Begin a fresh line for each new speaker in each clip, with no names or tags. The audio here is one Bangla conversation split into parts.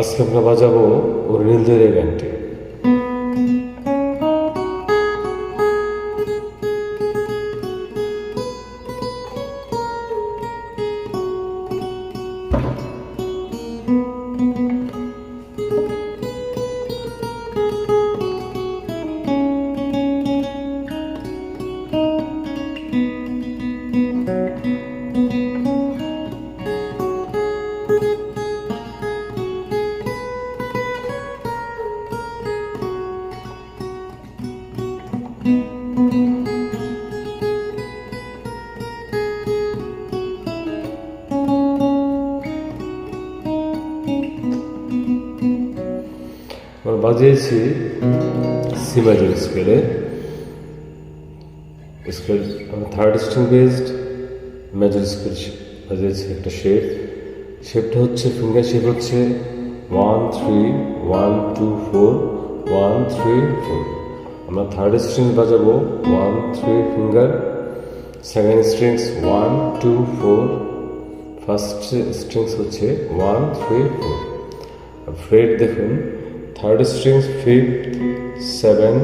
আজকে আমরা বাজাবো অরিন্দরের গানটি। বাজিয়েছি সি স্কেলে scale third string based major scale বাজিয়েছি একটা শেপ শেপটা হচ্ছে ফিঙ্গার শেপ হচ্ছে one three one two four one three four আমরা থার্ড স্ট্রিং বাজাবো। One three finger second strings one two four first strings হচ্ছে ওয়ান থ্রি ফোর ফ্রেড দেখুন third strings fifth seven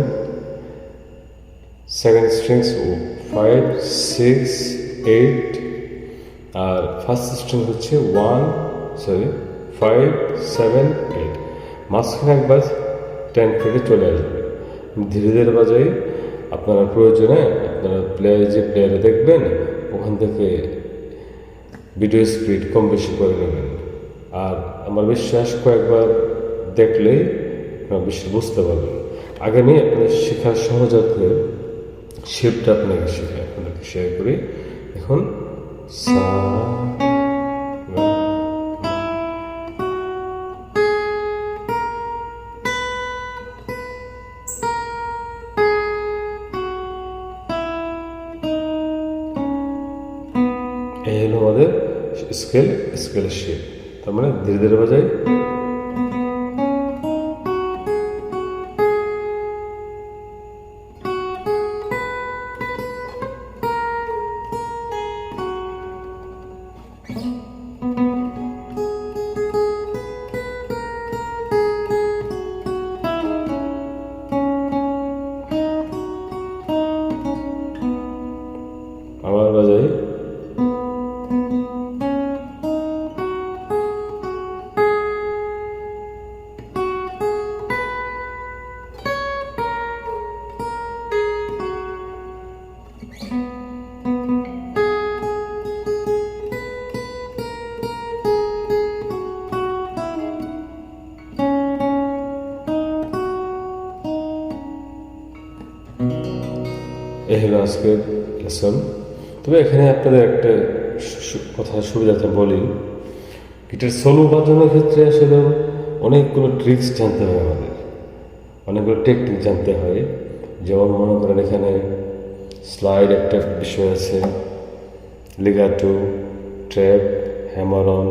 second strings five six eight আর ফার্স্ট স্ট্রিং হচ্ছে one sorry five seven eight মাঝখানে একবার টেন ফ্রেডে চলে আসবে। ধীরে ধীরে বাজাই। আপনারা প্রয়োজনে আপনারা প্লেয়ার যে প্লেয়ারে দেখবেন, ওখান থেকে ভিডিও স্পিড কম বেশি করে নেবেন। আর আমার বিশ্বাস কয়েকবার দেখলেই আপনারা বেশি বুঝতে পারবেন। আগে নিয়ে আপনার শেখার সহজাতে শেপটা আপনাকে শেখায় আপনাকে শেয়ার করি। এখন সা আমাদের স্কেল স্কেলের শেপ তার মানে ধীরে ধীরে বাজাই হলো আজকের লেসন তবে এখানে আপনাদের একটা কথা সুবিধাতে বলি। গিটার সোলো বাজানোর ক্ষেত্রে আসলে অনেকগুলো ট্রিক্স জানতে হয় আমাদের। অনেকগুলো টেকনিক জানতে হয়। যেমন মনে করেন এখানে স্লাইড একটা বিষয় আছে। Legato trap hammer on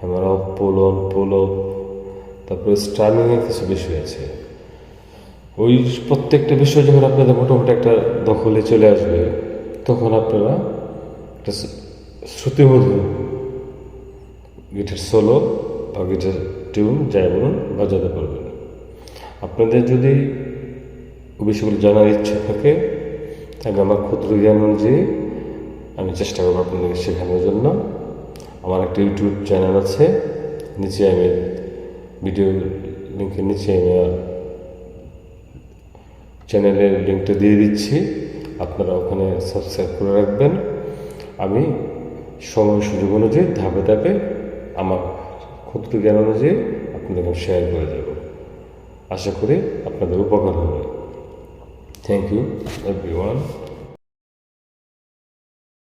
hammer off pull তারপরে স্টার্মিংয়ের কিছু বিষয় আছে। ওই প্রত্যেকটা বিষয় যখন আপনাদের মোটামুটি একটা দখলে চলে আসবে, তখন আপনারা একটা শ্রুতিমধুর গিটার সোলো বা গিটার টিউন যাই বলুন বাজাতে পারবেন। আপনাদের যদি বিষয়গুলো জানার ইচ্ছা থাকে, তাহলে আমার ক্ষুদ্র জ্ঞান অনুযায়ী আমি চেষ্টা করব আপনাদেরকে শেখানোর জন্য। আমার একটা ইউটিউব চ্যানেল আছে, নিচে আমি ভিডিও লিঙ্কের নিচে আমি চ্যানেলের লিঙ্কটা দিয়ে দিচ্ছি। আপনারা ওখানে সাবস্ক্রাইব করে রাখবেন। আমি সময় সুযোগ অনুযায়ী ধাপে ধাপে আমার ক্ষুদ্র জ্ঞান অনুযায়ী আপনাদের শেয়ার করে দেব। আশা করি আপনাদের উপকার হবে। Thank you every one